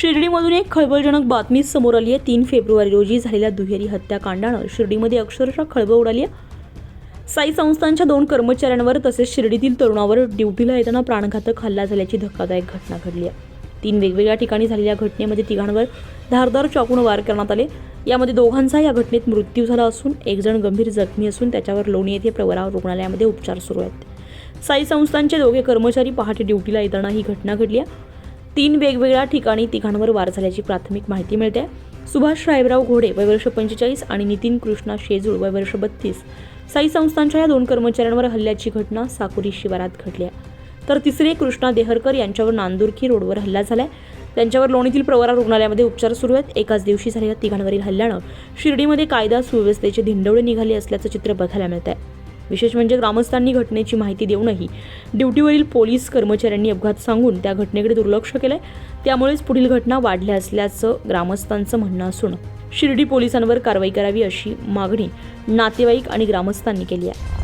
शिर्डीमधून एक खळबळजनक बातमी समोर आली आहे. तीन फेब्रुवारी रोजी झालेल्या दुहेरी हत्याकांडानं शिर्डीमध्ये अक्षरशः खळबळ उडाली आहे. साई संस्थांच्या दोन कर्मचाऱ्यांवर तसेच शिर्डीतील तरुणावर ड्युटीला येताना प्राणघातक हल्ला झाल्याची धक्कादायक घटना घडली आहे. तीन वेगवेगळ्या ठिकाणी झालेल्या घटनेमध्ये तिघांवर धारदार चाकून वार करण्यात आले. यामध्ये दोघांचा या घटनेत मृत्यू झाला असून एक जण गंभीर जखमी असून त्याच्यावर लोणी येथे प्रवरा रुग्णालयामध्ये उपचार सुरू आहेत. साई संस्थांचे दोघे कर्मचारी पहाटे ड्युटीला येताना ही घटना घडली आहे. तीन वेगवेगळ्या ठिकाणी तिघांवर वार झाल्याची प्राथमिक माहिती मिळते. सुभाष रायबराव घोडे वय वर्ष पंचेचाळीस आणि नितीन कृष्णा शेजूळ वय वर्ष बत्तीस. साई संस्थांच्या या दोन कर्मचाऱ्यांवर हल्ल्याची घटना साकुरी शिवारात घडली आहे. तर तिसरे कृष्णा देहरकर यांच्यावर नांदुरखी रोडवर हल्ला झालाय. त्यांच्यावर लोणीतील प्रवरा रुग्णालयामध्ये उपचार सुरू आहेत. एकाच दिवशी झालेल्या तिघांवरील हल्ल्यानं शिर्डीमध्ये कायदा सुव्यवस्थेचे धिंडवळे निघाले असल्याचं चित्र बघायला मिळत आहे विशेष म्हणजे ग्रामस्थांनी घटनेची माहिती देऊनही ड्युटीवरील पोलीस कर्मचाऱ्यांनी अपघात सांगून त्या घटनेकडे दुर्लक्ष केलंय. त्यामुळेच पुढील घटना वाढल्या असल्याचं ग्रामस्थांचं म्हणणं असून शिर्डी पोलिसांवर कारवाई करावी अशी मागणी नातेवाईक आणि ग्रामस्थांनी केली आहे.